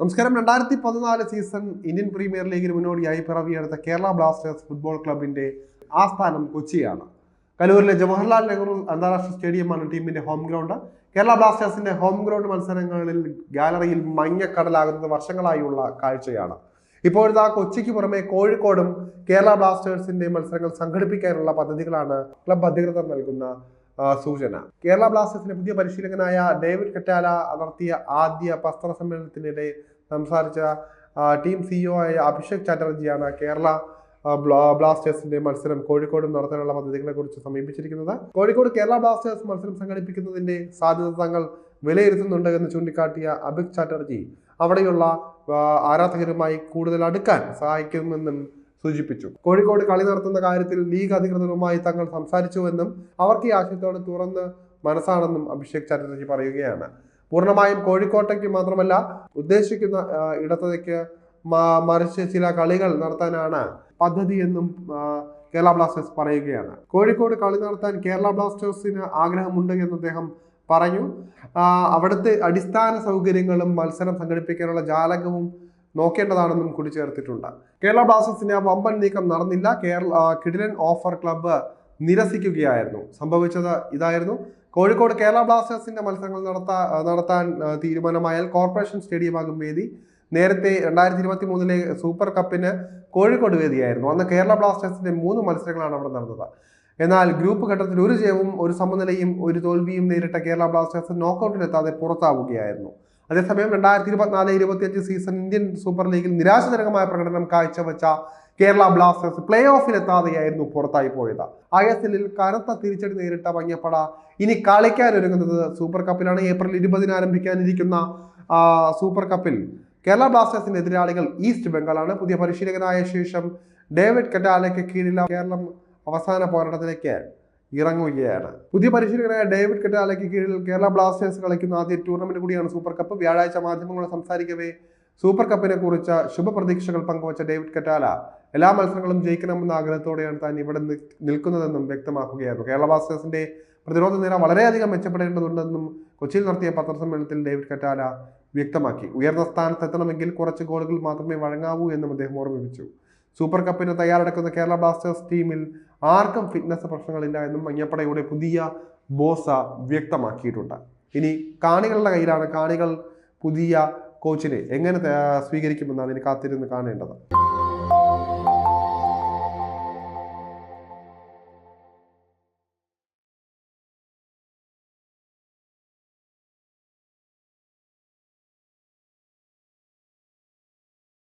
നമസ്കാരം. രണ്ടായിരത്തി പതിനാല് സീസൺ ഇന്ത്യൻ പ്രീമിയർ ലീഗിന് മുന്നോടിയായി പിറവിയെടുത്ത കേരള ബ്ലാസ്റ്റേഴ്സ് ഫുട്ബോൾ ക്ലബിന്റെ ആസ്ഥാനം കൊച്ചിയാണ്. കലൂരിലെ ജവഹർലാൽ നെഹ്റു അന്താരാഷ്ട്ര സ്റ്റേഡിയമാണ് ടീമിന്റെ ഹോം ഗ്രൗണ്ട്. കേരള ബ്ലാസ്റ്റേഴ്സിന്റെ ഹോം ഗ്രൗണ്ട് മത്സരങ്ങളിൽ ഗാലറിയിൽ മഞ്ഞക്കടലാകുന്നത് വർഷങ്ങളായുള്ള കാഴ്ചയാണ്. ഇപ്പോഴത്തെ ആ കൊച്ചിക്ക് പുറമെ കോഴിക്കോടും കേരള ബ്ലാസ്റ്റേഴ്സിന്റെ മത്സരങ്ങൾ സംഘടിപ്പിക്കാനുള്ള പദ്ധതികളാണ് ക്ലബ് അധികൃതർ നൽകുന്ന സൂചന. കേരള ബ്ലാസ്റ്റേഴ്സിന്റെ പുതിയ പരിശീലകനായ ഡേവിഡ് കറ്റാല നടത്തിയ ആദ്യ പത്രസമ്മേളനത്തിനിടെ സംസാരിച്ച ടീം സിഇഒ ആയ അഭിഷേക് ചാറ്റർജിയാണ് കേരള ബ്ലാസ്റ്റേഴ്സിന്റെ മത്സരം കോഴിക്കോട് നടത്താനുള്ള പദ്ധതികളെ കുറിച്ച് സമീപിച്ചിരിക്കുന്നത്. കോഴിക്കോട് കേരള ബ്ലാസ്റ്റേഴ്സ് മത്സരം സംഘടിപ്പിക്കുന്നതിന്റെ സാധ്യത തങ്ങൾ വിലയിരുത്തുന്നുണ്ട് എന്ന് ചൂണ്ടിക്കാട്ടിയ അഭിക് ചാറ്റർജി അവിടെയുള്ള ആരാധകരുമായി കൂടുതൽ അടുക്കാൻ സഹായിക്കുമെന്നും സൂചിപ്പിച്ചു. കോഴിക്കോട് കളി നടത്തുന്ന കാര്യത്തിൽ ലീഗ് അധികൃതരുമായി തങ്ങൾ സംസാരിച്ചുവെന്നും അവർക്ക് ഈ ആശയത്തോട് തുറന്ന് മനസ്സാണെന്നും അഭിഷേക് ചാറ്റർജി പറയുകയാണ്. പൂർണമായും കോഴിക്കോട്ടേക്ക് മാത്രമല്ല ഉദ്ദേശിക്കുന്ന ഇടത്തേക്ക് മറിച്ച് ചില കളികൾ നടത്താനാണ് പദ്ധതി എന്നും കേരള ബ്ലാസ്റ്റേഴ്സ് പറയുകയാണ്. കോഴിക്കോട് കളി നടത്താൻ കേരള ബ്ലാസ്റ്റേഴ്സിന് ആഗ്രഹമുണ്ട് എന്ന് അദ്ദേഹം പറഞ്ഞു. അവിടുത്തെ അടിസ്ഥാന സൗകര്യങ്ങളും മത്സരം സംഘടിപ്പിക്കാനുള്ള ജാലകവും നോക്കേണ്ടതാണെന്നും കൂടിച്ചേർത്തിട്ടുണ്ട് കേരള ബ്ലാസ്റ്റേഴ്സിന്റെ വമ്പൻ നീക്കം നടന്നില്ല. കേരള കിഡിലൻ ഓഫർ ക്ലബ്ബ് നിരസിക്കുകയായിരുന്നു. സംഭവിച്ചത് ഇതായിരുന്നു. കോഴിക്കോട് കേരള ബ്ലാസ്റ്റേഴ്സിന്റെ മത്സരങ്ങൾ നടത്താ നടത്താൻ തീരുമാനമായാൽ കോർപ്പറേഷൻ സ്റ്റേഡിയമാകും വേദി. നേരത്തെ രണ്ടായിരത്തി ഇരുപത്തി മൂന്നിലെ സൂപ്പർ കപ്പിന് കോഴിക്കോട് വേദിയായിരുന്നു. അന്ന് കേരള ബ്ലാസ്റ്റേഴ്സിന്റെ മൂന്ന് മത്സരങ്ങളാണ് അവിടെ നടന്നത്. എന്നാൽ ഗ്രൂപ്പ് ഘട്ടത്തിൽ ഒരു ജയവും ഒരു സമനിലയും ഒരു തോൽവിയും നേരിട്ട കേരള ബ്ലാസ്റ്റേഴ്സ് നോക്കൌട്ടിലെത്താതെ പുറത്താവുകയായിരുന്നു. അതേസമയം രണ്ടായിരത്തി ഇരുപത്തിനാല് ഇരുപത്തിയഞ്ച് സീസൺ ഇന്ത്യൻ സൂപ്പർ ലീഗിൽ നിരാശജനകമായ പ്രകടനം കാഴ്ചവെച്ച കേരള ബ്ലാസ്റ്റേഴ്സ് പ്ലേ ഓഫിലെത്താതെയായിരുന്നു പുറത്തായി പോയത്. ഐ എസ് എല്ലിൽ കനത്ത തിരിച്ചടി നേരിട്ട മഞ്ഞപ്പട ഇനി കളിക്കാൻ ഒരുങ്ങുന്നത് സൂപ്പർ കപ്പിലാണ് ഏപ്രിൽ ഇരുപതിന് ആരംഭിക്കാനിരിക്കുന്ന സൂപ്പർ കപ്പിൽ കേരള ബ്ലാസ്റ്റേഴ്സിന്റെ എതിരാളികൾ ഈസ്റ്റ് ബംഗാളാണ് പുതിയ പരിശീലകനായ ശേഷം ഡേവിഡ് കറ്റാലയ്ക്ക് കീഴിൽ കേരളം അവസാന പോരാട്ടത്തിലേക്ക് ഇറങ്ങുകയാണ്. പുതിയ പരിശീലകനായ ഡേവിഡ് കെറ്റാലയ്ക്ക് കീഴിൽ കേരള ബ്ലാസ്റ്റേഴ്സ് കളിക്കുന്ന ആദ്യ ടൂർണമെന്റ് കൂടിയാണ് സൂപ്പർ കപ്പ് വ്യാഴാഴ്ച മാധ്യമങ്ങളോട് സംസാരിക്കവേ സൂപ്പർ കപ്പിനെ കുറിച്ച് ശുഭപ്രതീക്ഷകൾ പങ്കുവച്ച ഡേവിഡ് കറ്റാല. എല്ലാ മത്സരങ്ങളും ജയിക്കണമെന്ന ആഗ്രഹത്തോടെയാണ് താൻ ഇവിടെ നിൽക്കുന്നതെന്നും വ്യക്തമാക്കുകയായിരുന്നു. കേരള ബ്ലാസ്റ്റേഴ്സിന്റെ പ്രതിരോധ നില വളരെയധികം മെച്ചപ്പെടേണ്ടതുണ്ടെന്നും കൊച്ചിയിൽ നടത്തിയ പത്രസമ്മേളനത്തിൽ ഡേവിഡ് കറ്റാല വ്യക്തമാക്കി. ഉയർന്ന സ്ഥാനത്തെത്തണമെങ്കിൽ കുറച്ച് ഗോളുകൾ മാത്രമേ വഴങ്ങാവൂ എന്നും അദ്ദേഹം ഓർമ്മിപ്പിച്ചു. സൂപ്പർ കപ്പിന് തയ്യാറെടുക്കുന്ന കേരള ബ്ലാസ്റ്റേഴ്സ് ടീമിൽ ആർക്കും ഫിറ്റ്നസ് പ്രശ്നങ്ങളില്ല എന്നും മഞ്ഞപ്പടയുടെ പുതിയ ബോസ വ്യക്തമാക്കിയിട്ടുണ്ട്. ഇനി കാണികളുടെ കയ്യിലാണ്. കാണികൾ പുതിയ കോച്ചിനെ എങ്ങനെ സ്വീകരിക്കുമെന്നാണ് ഇനി കാത്തിരുന്ന് കാണേണ്ടത്.